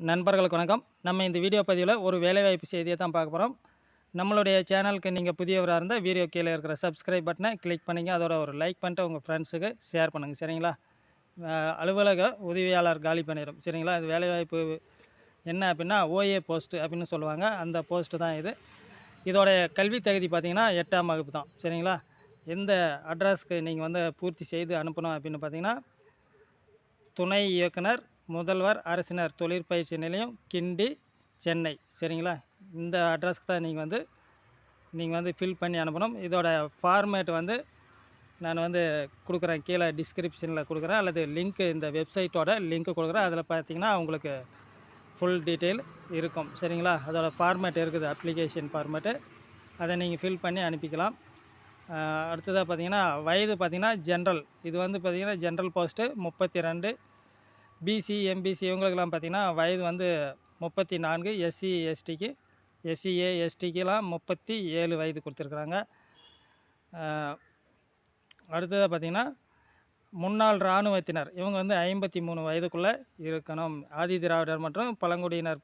நண்பர்களுக்கு வணக்கம். நம்ம இந்த வீடியோ பதிவில் ஒரு வேலைவாய்ப்பு செய்தியை தான் பார்க்க போகிறோம் நம்மளுடைய சேனலுக்கு நீங்கள் புதியவராக இருந்தால் வீடியோ கீழே இருக்கிற சப்ஸ்கிரைப் பட்டனை கிளிக் பண்ணிங்க. அதோட ஒரு லைக் பண்ணிட்டு உங்கள் ஃப்ரெண்ட்ஸுக்கு ஷேர் பண்ணுங்கள் சரிங்களா? அலுவலக உதவியாளர் காலி பண்ணிடும் சரிங்களா? இது வேலைவாய்ப்பு என்ன அப்படின்னா ஓஏ போஸ்ட்டு அப்படின்னு சொல்லுவாங்க. அந்த போஸ்ட்டு தான் இது. இதோட கல்வி தகுதி பார்த்தீங்கன்னா எட்டாம் வகுப்பு தான். சரிங்களா? எந்த அட்ரஸ்க்கு நீங்கள் வந்து பூர்த்தி செய்து அனுப்பணும் அப்படின்னு பார்த்தீங்கன்னா துணை இயக்குனர் முதல்வர் அரசினர் தொழிற்பயிற்சி நிலையம் கிண்டி சென்னை. சரிங்களா? இந்த அட்ரஸ்க்கு தான் நீங்கள் வந்து நீங்கள் வந்து ஃபில் பண்ணி அனுப்பணும். இதோட ஃபார்மேட் வந்து நான் வந்து கொடுக்குறேன். கீழே டிஸ்கிரிப்ஷனில் கொடுக்குறேன். அல்லது லிங்க் இந்த வெப்சைட்டோட லிங்க் கொடுக்குறேன். அதில் பார்த்தீங்கன்னா உங்களுக்கு ஃபுல் டீட்டெயில் இருக்கும். சரிங்களா? அதோட ஃபார்மேட் இருக்குது. அப்ளிகேஷன் ஃபார்மேட்டு அதை நீங்கள் ஃபில் பண்ணி அனுப்பிக்கலாம். அடுத்ததாக பார்த்தீங்கன்னா வயது பார்த்திங்கன்னா ஜென்ரல் இது வந்து பார்த்தீங்கன்னா ஜென்ரல் போஸ்ட்டு முப்பத்தி ரெண்டு பிசி எம்பிசி இவங்களுக்கெல்லாம் பார்த்தீங்கன்னா வயது வந்து முப்பத்தி நான்கு எஸ்சி எஸ்டிக்கு எஸ்சிஏ எஸ்டிக்கெலாம் முப்பத்தி ஏழு வயது கொடுத்துருக்குறாங்க. அடுத்ததாக பார்த்திங்கன்னா முன்னாள் இராணுவத்தினர் இவங்க வந்து ஐம்பத்தி மூணு வயதுக்குள்ளே இருக்கணும். ஆதி திராவிடர் மற்றும் பழங்குடியினர்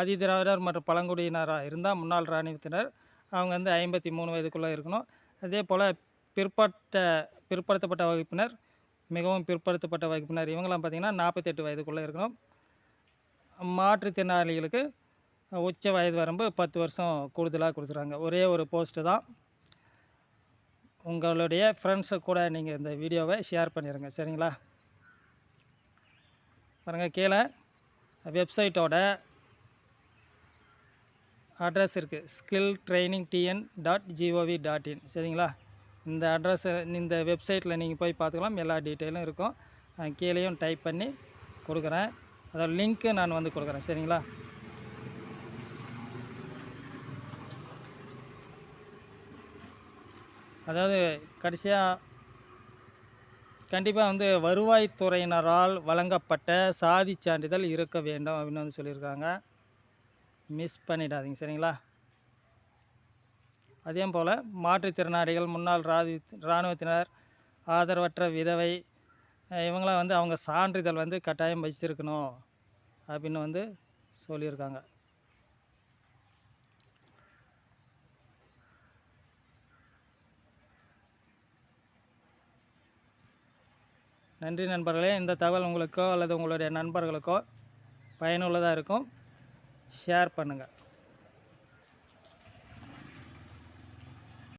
ஆதி திராவிடர் மற்றும் பழங்குடியினராக இருந்தால் முன்னாள் இராணுவத்தினர் அவங்க வந்து ஐம்பத்தி மூணு வயதுக்குள்ளே இருக்கணும். அதே போல் பிற்பட்ட பிற்படுத்தப்பட்ட வகுப்பினர் மிகவும் பிற்படுத்தப்பட்ட வகுப்பினர் இவங்கெல்லாம் பார்த்திங்கன்னா நாற்பத்தெட்டு வயதுக்குள்ளே இருக்கணும் மாற்றுத்திறனாளிகளுக்கு உச்ச வயது வரம்பு பத்து வருஷம் கூடுதலாக கொடுத்துறாங்க ஒரே ஒரு போஸ்ட்டு தான். உங்களுடைய ஃப்ரெண்ட்ஸு கூட நீங்கள் இந்த வீடியோவை ஷேர் பண்ணிடுங்க சரிங்களா? பாருங்கள் கீழே வெப்சைட்டோட அட்ரஸ் இருக்குது skill training TN dot gov dot in சரிங்களா? இந்த அட்ரஸை இந்த வெப்சைட்டில் நீங்கள் போய் பார்த்துக்கலாம். எல்லா டீட்டெயிலும் இருக்கும். நான் கீழேயும் டைப் பண்ணி கொடுக்குறேன். அதோட லிங்க்கு நான் வந்து கொடுக்குறேன். சரிங்களா? அதாவது கடைசியாக கண்டிப்பாக வந்து வருவாய்த்துறையினரால் வழங்கப்பட்ட சாதி சான்றிதழ் இருக்க வேண்டும் அப்படின்னு வந்து சொல்லியிருக்காங்க. மிஸ் பண்ணிடாதீங்க. சரிங்களா? அதே போல் மாற்றுத்திறனாளிகள் முன்னாள் ராதி இராணுவத்தினர் ஆதரவற்ற விதவை இவங்களாம் வந்து அவங்க சான்றிதழ் வந்து கட்டாயம் வச்சிருக்கணும் அப்படின்னு வந்து சொல்லியிருக்காங்க. நன்றி நண்பர்களே. இந்த தகவல் உங்களுக்கோ அல்லது உங்களுடைய நண்பர்களுக்கோ பயனுள்ளதாக இருக்கும். ஷேர் பண்ணுங்கள்